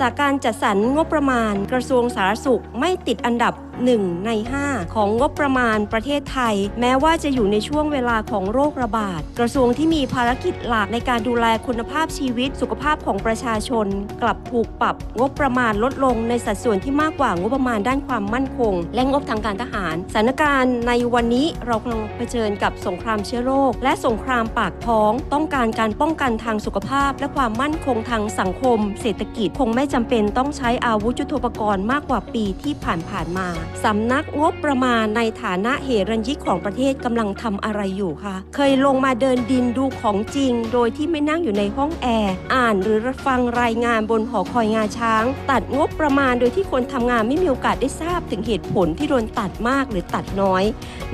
จากการจัดสรรงบประมาณกระทรวงสาธารณสุขไม่ติดอันดับ 1 ใน 5 ของงบประมาณประเทศไทย แม้ว่าจะอยู่ในช่วงเวลาของโรคระบาด กระทรวงที่มีภารกิจหลักในการดูแลคุณภาพชีวิตสุขภาพของประชาชน กลับถูกปรับงบประมาณลดลงในสัดส่วนที่มากกว่างบประมาณด้านความมั่นคง และงบทางการทหารสถานการณ์ในวันนี้เรากำลังเผชิญกับสงครามเชื้อโรค และสงครามปากท้อง ต้องการการป้องกันทางสุขภาพ และความมั่นคงทางสังคม เศรษฐกิจคงไม่จำเป็นต้องใช้อาวุธยุทโธปกรณ์มากกว่าปีที่ผ่านๆมาสำนักงบประมาณในฐานะเหรัญยิกของประเทศกำลังทำอะไรอยู่คะ เคยลงมาเดินดินดูของจริง โดยที่ไม่นั่งอยู่ในห้องแอร์ อ่านหรือฟังรายงานบนหอคอยงาช้าง ตัดงบประมาณโดยที่คนทำงานไม่มีโอกาสได้ทราบถึงเหตุผลที่โดนตัดมากหรือตัดน้อย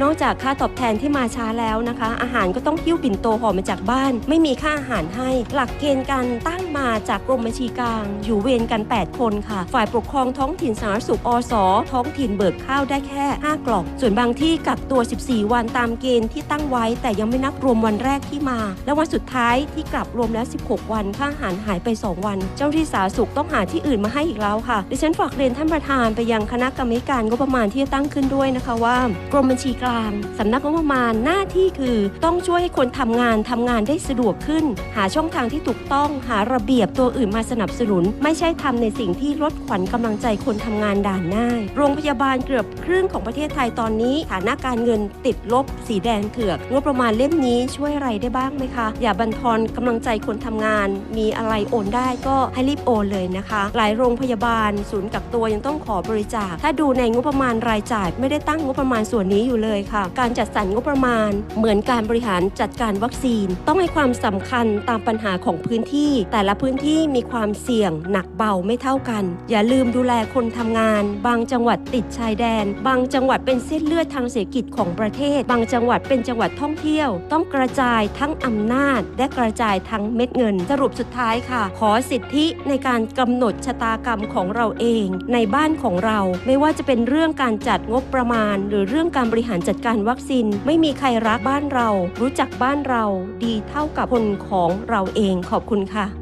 นอกจากค่าตอบแทนที่มาช้าแล้วนะคะ อาหารก็ต้องหิ้วปิ่นโตห่อมาจากบ้าน ไม่มีค่าอาหารให้ หลักเกณฑ์การตั้งมาจากกรมบัญชีกลาง อยู่เวรกัน 8 คนค่ะ ฝ่ายปกครองท้องถิ่นสาธารณสุขอสท้องถิ่นเบิกข้าวได้แค่ 5 กล่อง ส่วนบางที่กักตัว 14 วันตามเกณฑ์ที่ตั้งไว้ แต่ยังไม่นับรวมวันแรกที่มา และวันสุดท้ายที่กลับรวมแล้ว 16 วันค่าอาหารหายไป 2 วัน เจ้าที่สาธารณสุขต้องหาที่อื่นมาให้อีกแล้วค่ะ ดิฉันฝากเรียนท่านประธานไปยังคณะกรรมการงบประมาณที่จะตั้งขึ้นด้วยนะคะว่ากรมบัญชีกลางสำนักงบประมาณหน้าที่คือต้องช่วยให้คนทำงานทำงานได้สะดวกขึ้น หาช่องทางที่ถูกต้องหาระเบียบตัวอื่นมาสนับสนุน ไม่ใช่ทำในสิ่งที่ลดขวัญกำลังใจคนทำงานด่านหน้า โรงพยาบาลเกือบครึ่งของประเทศไทยตอนนี้ฐานะการเงินติดลบสีแดงเถือกงบประมาณเล่มนี้ช่วยอะไรได้บ้างไหมคะ อย่าบันทอนกำลังใจคนทำงาน มีอะไรโอนได้ก็ให้รีบโอนเลยนะคะ หลายโรงพยาบาล ศูนย์กักตัวยังต้องขอบริจาค ถ้าดูในงบประมาณรายจ่าย ไม่ได้ตั้งงบประมาณส่วนนี้อยู่เลยค่ะ การจัดสรรงบประมาณ เหมือนการบริหารจัดการวัคซีน ต้องให้ความสำคัญตามปัญหาของพื้นที่ แต่ละพื้นที่มีความเสี่ยงหนักเบาไม่เท่ากัน อย่าลืมดูแลคนทำงาน บางจังหวัดติดชายแดน บางจังหวัดเป็นเส้นเลือดทางเศรษฐกิจของประเทศ บางจังหวัดเป็นจังหวัดท่องเที่ยว ต้องกระจายทั้งอำนาจ และกระจายทั้งเม็ดเงิน สรุปสุดท้ายค่ะ ขอสิทธิในการกำหนดชะตากรรมของเราเอง ในบ้านของเรา ไม่ว่าจะเป็นเรื่องการจัดงบประมาณ หรือเรื่องการบริหารจัดการวัคซีน ไม่มีใครรักบ้านเรา รู้จักบ้านเรา ดีเท่ากับคนของเราเอง ขอบคุณค่ะ